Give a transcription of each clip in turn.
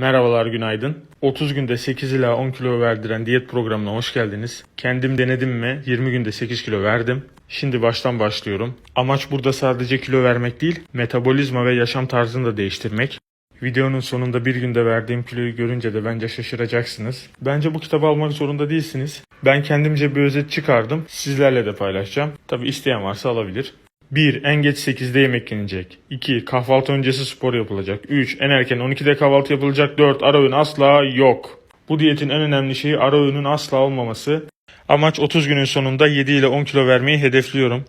Merhabalar, günaydın. 30 günde 8 ila 10 kilo verdiren diyet programına hoş geldiniz. Kendim denedim mi 20 günde 8 kilo verdim. Şimdi baştan başlıyorum. Amaç burada sadece kilo vermek değil, metabolizma ve yaşam tarzını da değiştirmek. Videonun sonunda bir günde verdiğim kiloyu görünce de bence şaşıracaksınız. Bence bu kitabı almak zorunda değilsiniz. Ben kendimce bir özet çıkardım. Sizlerle de paylaşacağım. Tabi isteyen varsa alabilir. 1. En geç 8'de yemek yenecek. 2. Kahvaltı öncesi spor yapılacak. 3. En erken 12'de kahvaltı yapılacak. 4. Ara öğün asla yok. Bu diyetin en önemli şeyi ara öğünün asla olmaması. Amaç 30 günün sonunda 7 ile 10 kilo vermeyi hedefliyorum.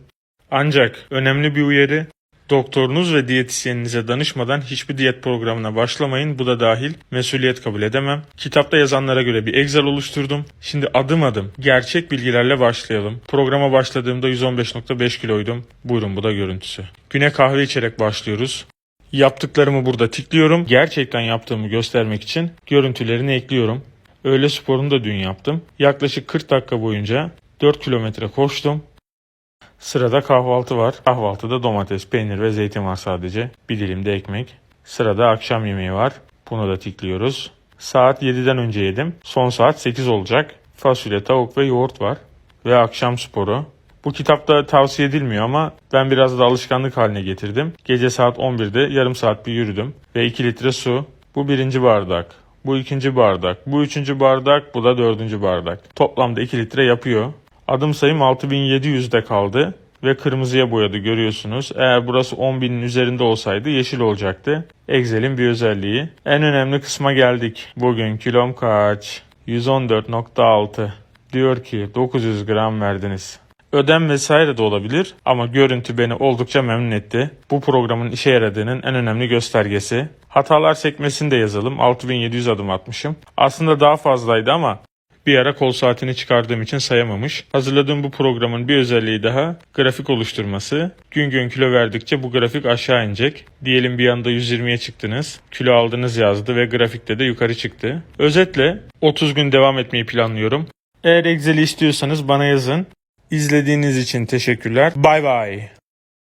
Ancak önemli bir uyarı. Doktorunuz ve diyetisyeninize danışmadan hiçbir diyet programına başlamayın. Bu da dahil. Mesuliyet kabul edemem. Kitapta yazanlara göre bir Excel oluşturdum. Şimdi adım adım gerçek bilgilerle başlayalım. Programa başladığımda 115.5 kiloydum. Buyurun bu da görüntüsü. Güne kahve içerek başlıyoruz. Yaptıklarımı burada tikliyorum. Gerçekten yaptığımı göstermek için görüntülerini ekliyorum. Öğle sporunu da dün yaptım. Yaklaşık 40 dakika boyunca 4 kilometre koştum. Sırada kahvaltı var. Kahvaltıda domates, peynir ve zeytin var sadece. Bir dilim de ekmek. Sırada akşam yemeği var. Bunu da tikliyoruz. Saat 7'den önce yedim. Son saat 8 olacak. Fasulye, tavuk ve yoğurt var. Ve akşam sporu. Bu kitapta tavsiye edilmiyor ama ben biraz da alışkanlık haline getirdim. Gece saat 11'de yarım saat bir yürüdüm. Ve 2 litre su. Bu birinci bardak. Bu ikinci bardak. Bu üçüncü bardak. Bu da dördüncü bardak. Toplamda 2 litre yapıyor. Adım sayım 6700'de kaldı ve kırmızıya boyadı görüyorsunuz. Eğer burası 10.000'in üzerinde olsaydı yeşil olacaktı. Excel'in bir özelliği. En önemli kısma geldik. Bugün kilom kaç? 114.6. Diyor ki 900 gram verdiniz. Ödem vesaire de olabilir ama görüntü beni oldukça memnun etti. Bu programın işe yaradığının en önemli göstergesi. Hatalar sekmesini de yazalım. 6700 adım atmışım. Aslında daha fazlaydı ama bir ara kol saatini çıkardığım için sayamamış. Hazırladığım bu programın bir özelliği daha grafik oluşturması. Gün gün kilo verdikçe bu grafik aşağı inecek. Diyelim bir anda 120'ye çıktınız. Kilo aldınız yazdı ve grafikte de yukarı çıktı. Özetle 30 gün devam etmeyi planlıyorum. Eğer Excel'i istiyorsanız bana yazın. İzlediğiniz için teşekkürler. Bay bay.